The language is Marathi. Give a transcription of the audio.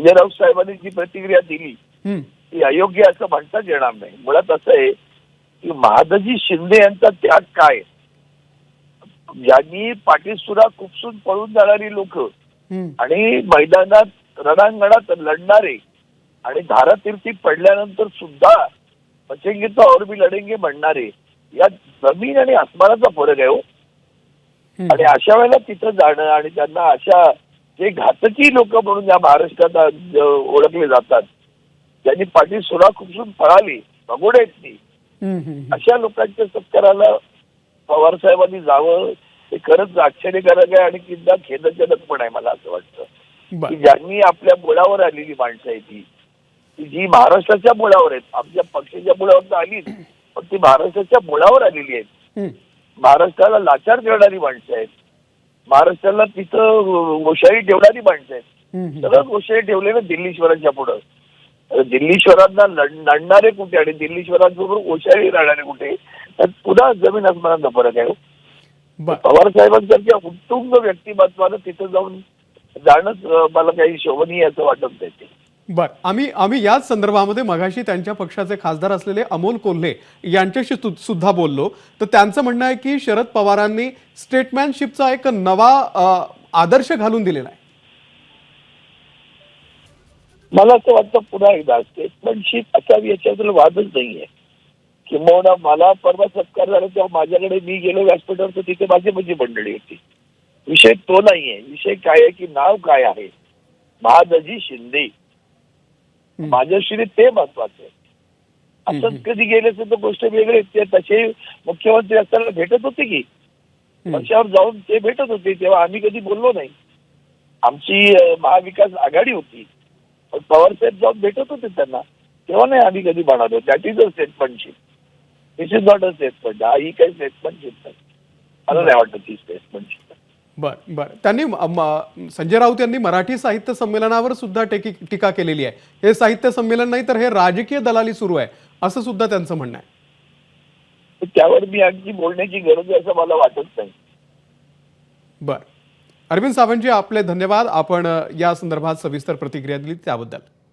संजय राऊत साहेबांनी जी प्रतिक्रिया दिली ती अयोग्य असं म्हणताच येणार नाही. मुळात असं आहे की महादजी शिंदे यांचा त्याग काय? ज्यांनी पाठीसुरा खुपसून पळून जाणारी लोक आणि मैदानात रणांगणात लढणारे आणि धारातीर्थी पडल्यानंतर सुद्धा बचेंगे तो और भी लढेंगे म्हणणारे या जमीन आणि आसमानाचा फरक आहे हो. आणि अशा वेळेला तिथं जाणं आणि त्यांना अशा जे घातकी लोक म्हणून या महाराष्ट्रात ओळखले जातात त्यांनी पाठी सुरा खुपसून पळाली भगोडे आहेत ती अशा लोकांच्या सत्काराला पवार साहेबांनी जावं हे खरंच आश्चर्यकारक आहे आणि किंवा खेदजनक पण आहे मला असं वाटतं. की ज्यांनी आपल्या मुळावर आलेली माणसं आहे ती की जी महाराष्ट्राच्या मुळावर आहेत. आमच्या पक्षाच्या मुळावर तर आलीच पण ती महाराष्ट्राच्या मुळावर आलेली आहेत. महाराष्ट्राला लाचार करणारी माणसं आहेत. महाराष्ट्राला तिथं गोशाळी ठेवणारी माणसं आहेत. सगळं गोशाळी ठेवले ना दिल्लीश्वरांच्या पुढं दिल्लीश्वरांना लढ- लढणारे कुठे आणि दिल्लीश्वरांबरोबर गोशाळी राहणारे कुठे तर पुन्हा जमीन आसमानाचा फरक आहे पवार साहेबांसारख्या उत्तुंग व्यक्तिमत्वानं तिथं जाऊन जाणंच मला काही शोभनीय असं वाटत नाही. बर. आम्ही आम्ही याच संदर्भामध्ये मगाशी त्यांच्या पक्षाचे खासदार असलेले अमोल कोल्हे यांच्याशी सुद्धा बोललो. तर त्यांचं म्हणणं आहे की शरद पवारांनी स्टेटमॅनशिपचा एक नवा आदर्श घालून दिलेला आहे. मला असं वाटतं पुन्हा एकदा स्टेटमेंटशिप असावी याच्याबद्दल वादच नाहीये. किंबहुना मला परवा सत्कार झाला तेव्हा माझ्याकडे मी गेलो व्यासपीठावर तर तिथे माझी माझी मंडळी होती. विषय तो नाहीये. विषय काय आहे की नाव काय आहे? महादजी शिंदे. माझ्याशी ते महत्वाचं. असंच कधी गेले तर गोष्ट वेगळी. ते तसे मुख्यमंत्री असताना भेटत होते की. पक्षावर जाऊन ते भेटत होते. तेव्हा आम्ही कधी बोललो नाही. आमची महाविकास आघाडी होती. पण पवार साहेब जाऊन भेटत होते त्यांना. तेव्हा नाही आम्ही कधी म्हणालो. That is a स्टेटमेंटशिप this is not a statement हा ही काही स्टेटमेंटशिप नाही. मला नाही वाटत ही स्टेटमेंटशिप बर बर. त्यांनी संजय राऊत यांनी मराठी साहित्य संमेलनावर सुद्धा टेकी टीका केलेली आहे. हे साहित्य संमेलन नाही तर हे राजकीय दलाली सुरू आहे असं सुद्धा त्यांचं म्हणणं आहे. त्यावर मी आणखी बोलण्याची गरज आहे असं मला वाटत नाही. बर. अरविंद सावंतजी आपले धन्यवाद. आपण या संदर्भात सविस्तर प्रतिक्रिया दिली त्याबद्दल.